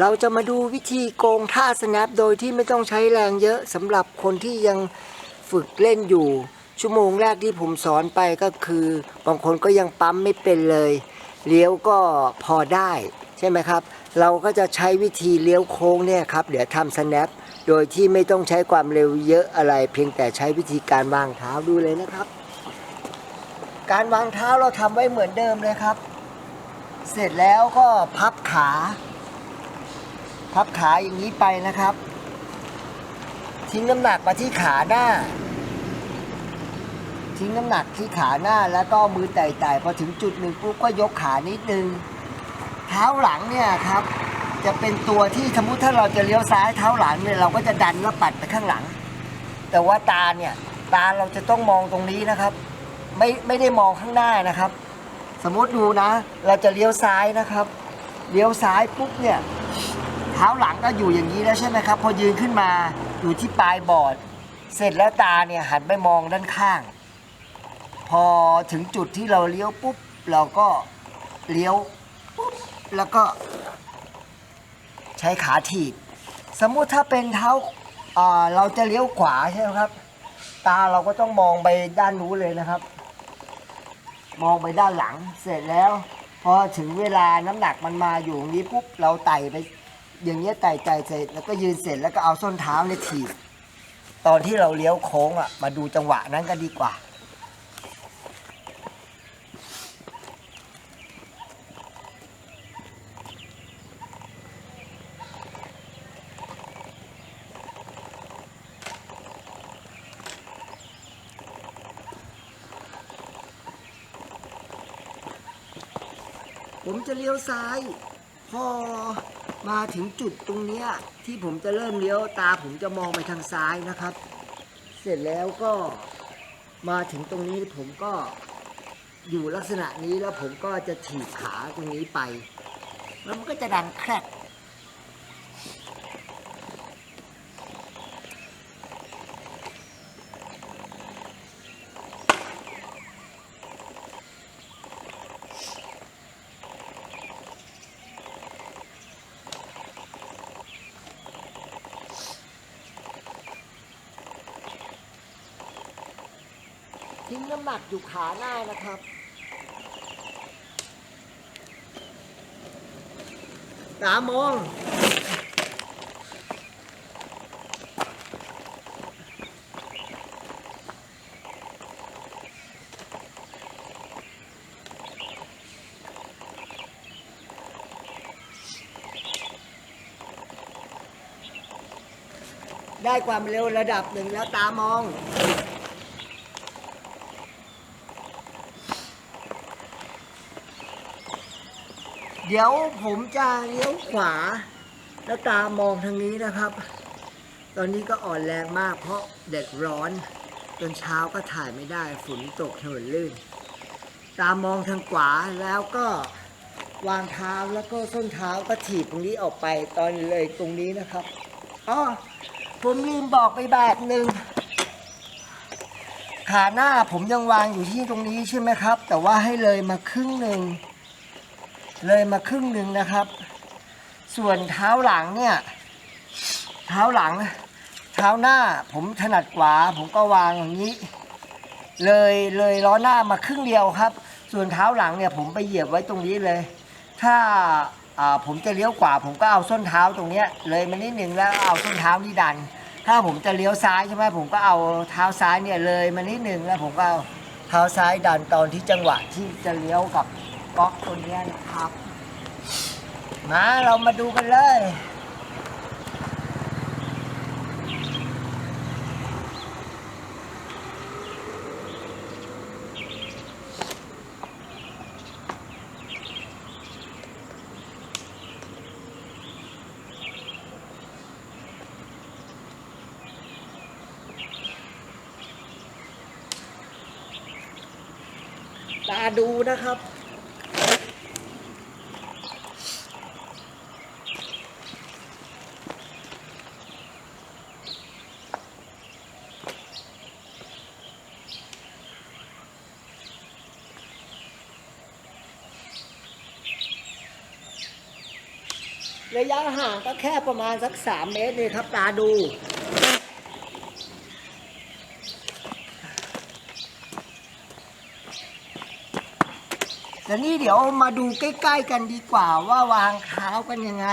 เราจะมาดูวิธีโกงท่าสแนปโดยที่ไม่ต้องใช้แรงเยอะสำหรับคนที่ยังฝึกเล่นอยู่ ชั่วโมงแรกที่ผมสอนไปก็คือ บางคนก็ยังปั๊มไม่เป็นเลย เลี้ยวก็พอได้ ใช่ไหมครับ เราก็จะใช้วิธีเลี้ยวโค้งเนี่ยครับเดี๋ยวทำสแนปโดยที่ไม่ต้องใช้ความเร็วเยอะอะไร เพียงแต่ใช้วิธีการวางเท้าดูเลยนะครับ การวางเท้าเราทำไว้เหมือนเดิมเลยครับ เสร็จแล้วก็พับขา พับขาอย่างนี้ไปนะครับ ทิ้งน้ำหนักมาที่ขาหน้า ทิ้งน้ำหนักที่ขาหน้าแล้วก็มือไต่ๆพอถึงจุดหนึ่งปุ๊บก็ยกขานิดนึง เท้าหลังเนี่ยครับ จะเป็นตัวที่สมมติถ้าเราจะเลี้ยวซ้ายเท้าหลังเนี่ยเราก็จะดันแล้วปัดไปข้างหลัง แต่ว่าตาเนี่ยตาเราจะต้องมองตรงนี้นะครับ ไม่ไม่ได้มองข้างหน้านะครับ สมมติดูนะ เราจะเลี้ยวซ้ายนะครับ เลี้ยวซ้ายปุ๊บเนี่ย เท้าหลังก็อยู่อย่างนี้แล้วใช่ไหมครับ พอยืนขึ้นมาอยู่ที่ปลายบอร์ด เสร็จแล้วตาเนี่ยหันไปมองด้านข้าง พอถึงจุดที่เราเลี้ยวปุ๊บ เราก็เลี้ยวปุ๊บแล้วก็ ใช้ขาถีบสมมุติถ้าเป็นเท้าอ่าเราจะเลี้ยวขวาใช่ไหมครับ ตาเราก็ต้องมองไปด้านนู้นเลยนะครับ มองไปด้านหลังเสร็จแล้ว พอถึงเวลาน้ำหนักมันมาอยู่ตรงนี้ปุ๊บเราไต่ไป อย่างเงี้ยไต่ไต่เสร็จแล้วก็ยืนเสร็จแล้วก็เอาส้นเท้าเนี่ยถีบตอนที่เราเลี้ยวโค้งอะมาดูจังหวะนั้นก็ดีกว่า ผมจะเลี้ยวซ้าย พอ มาถึงจุดตรงเนี้ยที่ผมจะเริ่มเลี้ยวตาผมจะมองไปทางซ้ายนะครับ เสร็จแล้วก็มาถึงตรงนี้ผมก็อยู่ลักษณะนี้แล้วผมก็จะถีบขาตรงนี้ไป แล้วมันก็จะดันแครก ทิ้งน้ำหนักอยู่ขาหน้านะครับ ตามอง ได้ความเร็วระดับหนึ่งแล้วตามอง เดี๋ยวผมจะเลี้ยวขวา แล้วตามองทางนี้นะครับ ตอนนี้ก็อ่อนแรงมากเพราะแดดร้อนจนเช้าก็ถ่ายไม่ได้ฝนตกถนนลื่น ตามองทางขวาแล้วก็วางเท้าแล้วก็ส้นเท้าก็ถีบตรงนี้ออกไปตอนเลยตรงนี้นะครับอ๋อผมลืมบอกไปแบบหนึ่งขาหน้าผมยังวางอยู่ที่ตรงนี้ใช่ไหมครับ แต่ว่าให้เลยมาครึ่งหนึ่ง เลยมาครึ่งหนึ่งนะครับ ส่วนเท้าหลังเนี่ย เท้าหลัง เท้าหน้าผมถนัดขวาผมก็วางอย่างนี้ เลยเลยล้อหน้ามาครึ่งเดียวครับ ส่วนเท้าหลังเนี่ยผมไปเหยียบไว้ตรงนี้เลย ถ้าผมจะเลี้ยวขวาผมก็เอาส้นเท้าตรงเนี้ยเลยมานิดหนึ่งแล้วเอาส้นเท้านี่ดัน ถ้าผมจะเลี้ยวซ้ายใช่ไหมผมก็เอาเท้าซ้ายเนี่ยเลยมานิดหนึ่งแล้วผมก็เอาเท้าซ้ายดันตอนที่จังหวะที่จะเลี้ยวกับ ก๊อกตัวเนี้ยนะครับ มาเรามาดูกันเลย ตาดูนะครับ ระยะห่างก็แค่ประมาณสักสามเมตรนี่ครับตาดูแต่นี่เดี๋ยวมาดูใกล้ ๆ กันดีกว่าว่าวางเท้ากันยังไง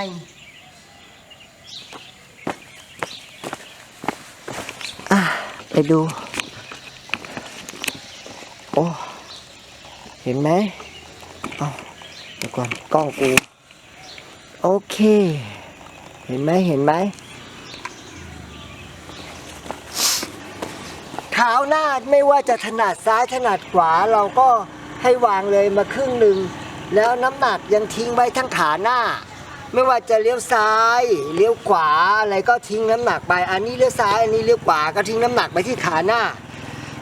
อะไปดู โอ้ เห็นไหมเอาเดี๋ยวก่อนกล้องกู โอเค เห็นไหมเห็นไหมเท้าหน้าไม่ว่าจะถนัดซ้ายถนัดขวาเราก็ให้วางเลยมาครึ่งหนึ่ง แล้วน้ำหนักยังทิ้งไว้ทั้งขาหน้า ไม่ว่าจะเลี้ยวซ้ายเลี้ยวขวาอะไรก็ทิ้งน้ำหนักไป อันนี้เลี้ยวซ้ายอันนี้เลี้ยวขวาก็ทิ้งน้ำหนักไปที่ขาหน้า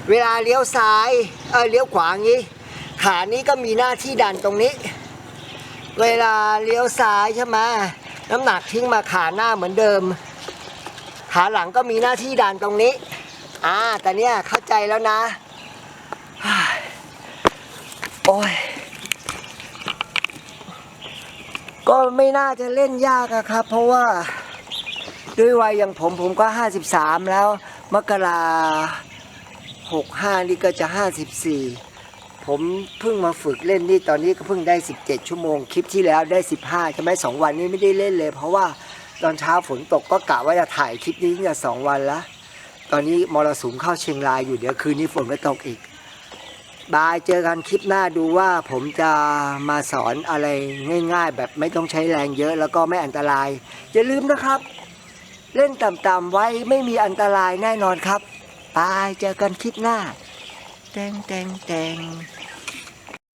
เวลาเลี้ยวซ้ายเออเลี้ยวขวางนี้ ขานี้ก็มีหน้าที่ดันตรงนี้ เวลาเลี้ยวซ้ายใช่ไหมน้ำหนักทิ้งมาขาหน้าเหมือนเดิม ขาหลังก็มีหน้าที่ดันตรงนี้อ่าแต่เนี้ยเข้าใจแล้วนะ โอ้ย ก็ไม่น่าจะเล่นยากอะครับ เพราะว่าด้วยวัยอย่างผมผมก็ 53 แล้ว มกราหกห้านี่ก็จะ 54 ผมเพิ่งมาฝึกเล่นนี่ตอนนี้ก็เพิ่งได้ 17 ชั่วโมง คลิปที่แล้วได้ 15ใช่ไหมสองวันนี้ไม่ได้เล่นเลย เพราะว่าตอนเช้าฝนตกก็กะว่าจะถ่ายคลิปนี้เนี่ยสองวันละตอนนี้มรสุมเข้าเชียงรายอยู่เดี๋ยวคืนนี้ฝนก็ตกอีก บายเจอกันคลิปหน้าดูว่าผมจะมาสอนอะไรง่าย ๆ แบบไม่ต้องใช้แรงเยอะแล้วก็ไม่อันตราย อย่าลืมนะครับ เล่นต่ำๆไว้ไม่มีอันตรายแน่นอนครับบายเจอกันคลิปหน้า แตงแตงแตง